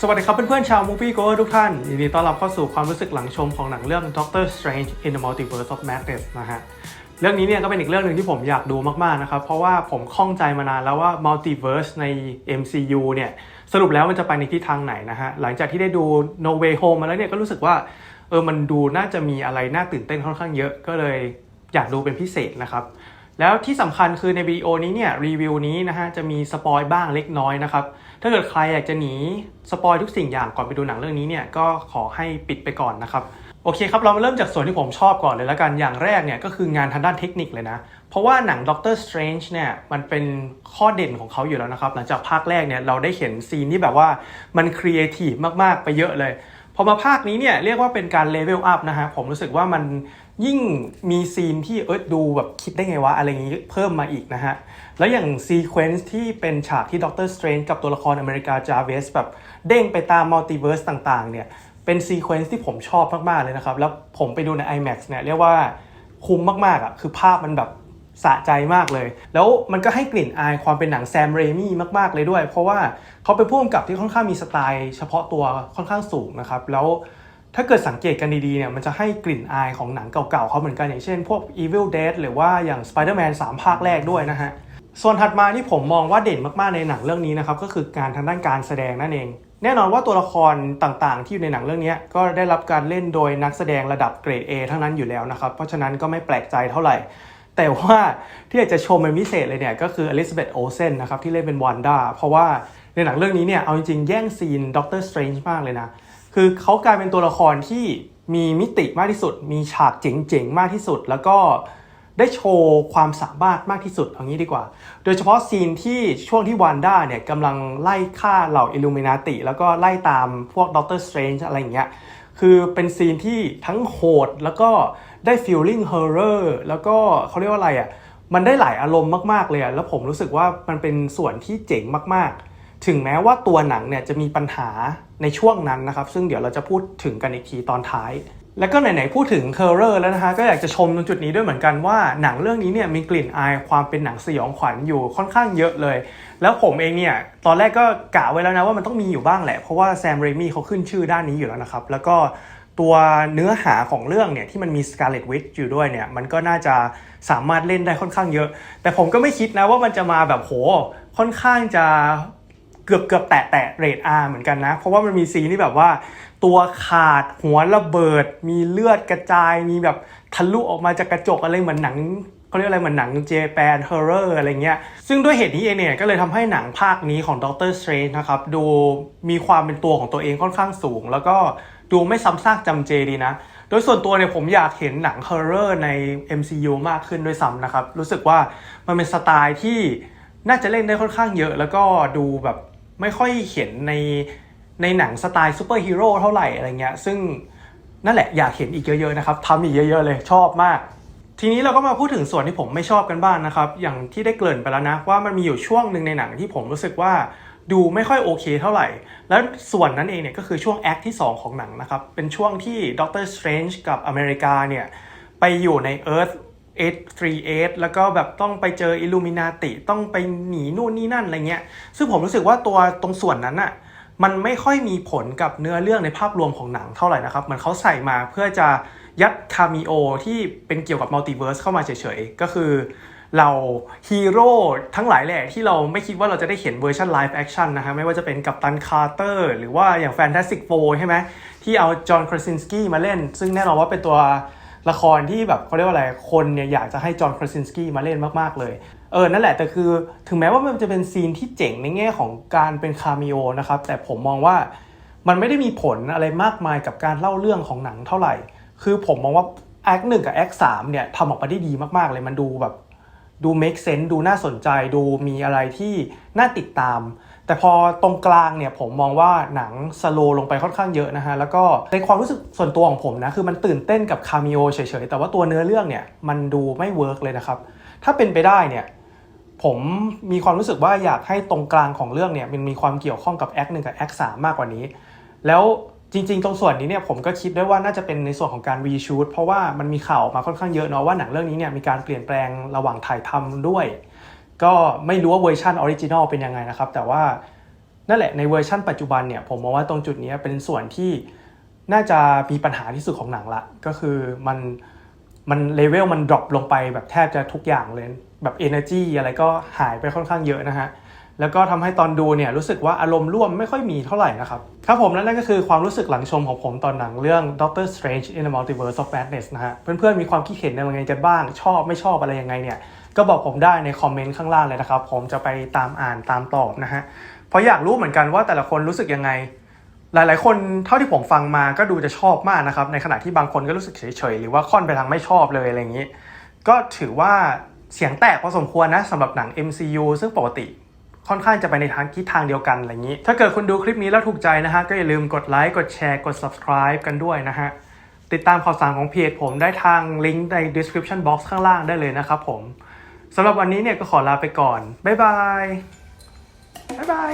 สวัสดีครับเพื่อนๆชาว Movie Go ทุกท่านยินดีต้อนรับเข้าสู่ความรู้สึกหลังชมของหนังเรื่อง Doctor Strange in the Multiverse of Madness นะฮะเรื่องนี้เนี่ยก็เป็นอีกเรื่องหนึ่งที่ผมอยากดูมากๆนะครับ เพราะว่าผมข้องใจมานานแล้วว่า Multiverse ใน MCU เนี่ยสรุปแล้วมันจะไปในทิศทางไหนนะฮะหลังจากที่ได้ดู No Way Home มาแล้วเนี่ยก็รู้สึกว่าเออมันดูน่าจะมีอะไรน่าตื่นเต้นค่อนข้างเยอะก็เลยอยากดูเป็นพิเศษนะครับ แล้วที่สำคัญคือในวิดีโอนี้เนี่ยรีวิวนี้นะฮะจะมีสปอยบ้างเล็กน้อยนะครับ ถ้าเกิดใครอยากจะหนีสปอยทุกสิ่งอย่างก่อนไปดูหนังเรื่องนี้เนี่ยก็ขอให้ปิดไปก่อนนะครับโอเคครับ เรามาเริ่มจากส่วนที่ผมชอบก่อนเลยแล้วกันอย่างแรกเนี่ยก็คืองานทางด้านเทคนิคเลยนะ เพราะว่าหนัง Doctor Strange เนี่ยมันเป็นข้อเด่นของเขาอยู่แล้วนะครับ หลังจากภาคแรกเนี่ยเราได้เห็นซีนที่แบบว่ามันครีเอทีฟมาก ๆ ไปเยอะเลย พอมาภาคนี้เนี่ยเรียกว่าเป็นการเลเวลอัพนะฮะผมรู้สึกว่ามัน ยิ่งมีซีนที่เอิร์ธดูแบบคิดได้ไงวะ อะไรอย่างนี้เพิ่มมาอีกนะฮะ แล้วอย่างซีเควนซ์ที่เป็นฉากที่ด็อกเตอร์สเตรนจ์กับตัวละครอเมริกาจาเวสแบบเด้งไปตามมัลติเวิร์สต่างๆ เนี่ยเป็นซีเควนซ์ที่ผมชอบมาก ๆ เลยนะครับ แล้วผมไปดูใน IMAX เนี่ยเรียกว่าคุ้มมากๆอะคือภาพมันแบบสะใจมากเลย แล้วมันก็ให้กลิ่นอายความเป็นหนังแซมเรมี่มาก ๆ เลยด้วย เพราะว่าเขาเป็นผู้กำกับที่ค่อนข้างมีสไตล์เฉพาะตัวค่อนข้างสูงนะครับแล้ว ถ้าเกิดสังเกตกันดีๆเนี่ยมันจะให้กลิ่นอายของหนังเก่าๆเขาเหมือนกันอย่างเช่นพวก Evil Dead หรือว่าอย่าง Spider-Man 3 ภาคแรกด้วยนะฮะ ส่วนถัดมาที่ผมมองว่าเด่นมากๆในหนังเรื่องนี้นะครับก็คือการทางด้านการแสดงนั่นเอง แน่นอนว่าตัวละครต่างๆ ที่อยู่ในหนังเรื่องนี้ก็ได้รับการเล่นโดยนักแสดงระดับเกรด A ทั้งนั้นอยู่แล้วนะครับเพราะฉะนั้นก็ไม่แปลกใจเท่าไหร่แต่ว่าที่อยากจะชมเป็นพิเศษเลยเนี่ยก็คืออลิซาเบธโอเซนนะครับที่เล่นเป็นวันด้าเพราะว่าในหนังเรื่องนี้เนี่ยเอาจริงๆแย่งซีนด็อกเตอร์สเตรนจ์มากเลยนะ คือเขากลายเป็นตัวละครที่มีมิติมากที่สุด มีฉากเจ๋งๆมากที่สุด แล้วก็ได้โชว์ความสามารถมากที่สุดเอางี้ดีกว่า โดยเฉพาะซีนที่ช่วงที่วันด้าเนี่ยกำลังไล่ฆ่าเหล่าอิลูมินาติ แล้วก็ไล่ตามพวกด็อกเตอร์สเตรนจ์อะไรอย่างเงี้ย คือเป็นซีนที่ทั้งโหดแล้วก็ได้ feeling horror แล้วก็เขาเรียกว่าอะไรอะ่ะ มันได้หลายอารมณ์มากๆเลยอะ่ะ แล้วผมรู้สึกว่ามันเป็นส่วนที่เจ๋งมากๆ ถึงแม้ว่าตัวหนังเนี่ยจะมีปัญหาในช่วงนั้นนะครับ ซึ่งเดี๋ยวเราจะพูดถึงกันอีกทีตอนท้าย แล้วก็ไหนๆพูดถึง horror แล้วนะฮะก็อยากจะชมตรงจุดนี้ด้วยเหมือนกันว่าหนังเรื่องนี้เนี่ยมีกลิ่นอายความเป็นหนังสยองขวัญอยู่ค่อนข้างเยอะเลย แล้วผมเองเนี่ยตอนแรกก็กะไว้แล้วนะว่ามันต้องมีอยู่บ้างแหละ เพราะว่าแซมเรมี่เขาขึ้นชื่อด้านนี้อยู่แล้วนะครับแล้วก็ตัวเนื้อหาของเรื่องเนี่ยที่มันมี Scarlet Witch อยู่ด้วยเนี่ยมันก็น่าจะสามารถเล่นได้ค่อนข้างเยอะ แต่ผมก็ไม่คิดนะว่ามันจะมาแบบโหค่อนข้างจะ เกือบเกือบแตะแตะเรทอาเหมือนกันนะ เพราะว่ามันมีซีนที่แบบว่า ตัวขาดหัวระเบิด มีเลือดกระจาย มีแบบทะลุออกมาจากกระจกอะไรเหมือนหนังเขาเรียกอะไรเหมือนหนังเจแปนเฮอร์เรอร์อะไรเงี้ย ซึ่งด้วยเหตุนี้เองเนี่ยก็เลยทำให้หนังภาคนี้ของ Doctor Strange นะครับ ดูมีความเป็นตัวของตัวเองค่อนข้างสูง แล้วก็ดูไม่ซ้ำซากจำเจดีนะ โดยส่วนตัวเนี่ยผมอยากเห็นหนังเฮอร์เรอร์ใน MCU มากขึ้นด้วยซ้ำนะครับ รู้สึกว่ามันเป็นสไตล์ที่น่าจะเล่นได้ค่อนข้างเยอะ แล้วก็ดูแบบ ไม่ค่อยเห็นในในหนังสไตล์ซูเปอร์ฮีโร่เท่าไหร่อะไรเงี้ยซึ่งนั่นแหละอยากเห็นอีกเยอะๆนะครับทำอีกเยอะๆเลยชอบมาก ทีนี้เราก็มาพูดถึงส่วนที่ผมไม่ชอบกันบ้างนะครับ อย่างที่ได้เกริ่นไปแล้วนะว่ามันมีอยู่ช่วงหนึ่งในหนังที่ผมรู้สึกว่าดูไม่ค่อยโอเคเท่าไหร่ แล้วส่วนนั้นเองเนี่ยก็คือช่วงแอคที่ 2 ของหนังนะครับ เป็นช่วงที่ด็อกเตอร์สเตรนจ์กับอเมริกาเนี่ย ไปอยู่ใน Earth 838แล้วก็แบบต้องไปเจออิลูมินาติต้องไปหนีนู่นนี่นั่นอะไรเงี้ย ซึ่งผมรู้สึกว่าตัวตรงส่วนนั้นอะมันไม่ค่อยมีผลกับเนื้อเรื่องในภาพรวมของหนังเท่าไหร่นะครับ เหมือนเขาใส่มาเพื่อจะยัดคาเมโอที่เป็นเกี่ยวกับมัลติเวิร์สเข้ามาเฉยๆ ก็คือเราฮีโร่ทั้งหลายแหละที่เราไม่คิดว่าเราจะได้เห็นเวอร์ชันไลฟ์แอคชั่นนะฮะไม่ว่าจะเป็นกัปตันคาร์เตอร์หรือว่าอย่างแฟนตาสติกโฟใช่ไหมที่เอาจอห์นคราซินสกี้มาเล่น ซึ่งแน่นอนว่าเป็นตัว ละครที่แบบเขาเรียกว่าอะไรคนเนี่ยอยากจะให้จอห์นคราซินสกี้มาเล่นมากๆเลยเออนั่นแหละแต่คือถึงแม้ว่ามันจะเป็นซีนที่เจ๋งในแง่ของการเป็นคาเมโอนะครับแต่ผมมองว่ามันไม่ได้มีผลอะไรมากมายกับการเล่าเรื่องของหนังเท่าไหร่ คือผมมองว่าแอคหนึ่งกับแอคสามเนี่ยทำออกมาได้ดีมากๆเลยมันดูแบบดู make sense ดูน่าสนใจดูมีอะไรที่น่าติดตาม แต่พอตรงกลางเนี่ยผมมองว่าหนังสโลลงไปค่อนข้างเยอะนะฮะ แล้วก็ในความรู้สึกส่วนตัวของผมนะ คือมันตื่นเต้นกับคาเมโอเฉยๆ แต่ว่าตัวเนื้อเรื่องเนี่ยมันดูไม่เวิร์กเลยนะครับ ถ้าเป็นไปได้เนี่ยผมมีความรู้สึกว่าอยากให้ตรงกลางของเรื่องเนี่ยมันมีความเกี่ยวข้องกับแอคหนึ่งกับแอคสามมากกว่านี้ แล้วจริงๆ ตรงส่วนนี้เนี่ยผมก็คิดได้ว่าน่าจะเป็นในส่วนของการรีชูตเพราะว่ามันมีข่าวออกมาค่อนข้างเยอะเนาะว่าหนังเรื่องนี้เนี่ยมีการเปลี่ยนแปลงระหว่างถ่ายทำด้วย ก็ไม่รู้ว่าเวอร์ชันออริจินอลเป็นยังไงนะครับ แต่ว่านั่นแหละในเวอร์ชั่นปัจจุบันเนี่ยผมมองว่าตรงจุดนี้เป็นส่วนที่น่าจะมีปัญหาที่สุดของหนังละ ก็คือมันมันเลเวลมันดรอปลงไปแบบแทบจะทุกอย่างเลย แบบ Energy อะไรก็หายไปค่อนข้างเยอะนะฮะ แล้วก็ทำให้ตอนดูเนี่ยรู้สึกว่าอารมณ์ร่วมไม่ค่อยมีเท่าไหร่นะครับ ครับผมและนั่นก็คือความรู้สึกหลังชมของผมตอนหนังเรื่อง Doctor Strange in the Multiverse of Madness นะฮะ เพื่อนๆมีความคิดเห็นยังไงกันบ้าง ชอบไม่ชอบอะไรยังไงเนี่ย ก็บอกผมได้ในคอมเมนต์ข้างล่างเลยนะครับ ผมจะไปตามอ่านตามตอบนะฮะเพราะอยากรู้เหมือนกันว่าแต่ละคนรู้สึกยังไง หลายๆ คนเท่าที่ผมฟังมาก็ดูจะชอบมากนะครับ ในขณะที่บางคนก็รู้สึกเฉยๆหรือว่าค่อนไปทางไม่ชอบเลยอะไรอย่างนี้ ก็ถือว่าเสียงแตกพอสมควรนะสำหรับหนัง MCU ซึ่งปกติค่อนข้างจะไปในทางทิศทางเดียวกันอะไรอย่างนี้ ถ้าเกิดคุณดูคลิปนี้แล้วถูกใจนะฮะ ก็อย่าลืมกดไลค์ กดแชร์ กด subscribe กันด้วยนะฮะ ติดตามข่าวสารของเพจผมได้ทางลิงก์ใน description box ข้างล่างได้เลยนะครับผม สำหรับวันนี้เนี่ยก็ขอลาไปก่อน บ๊ายบาย บ๊ายบาย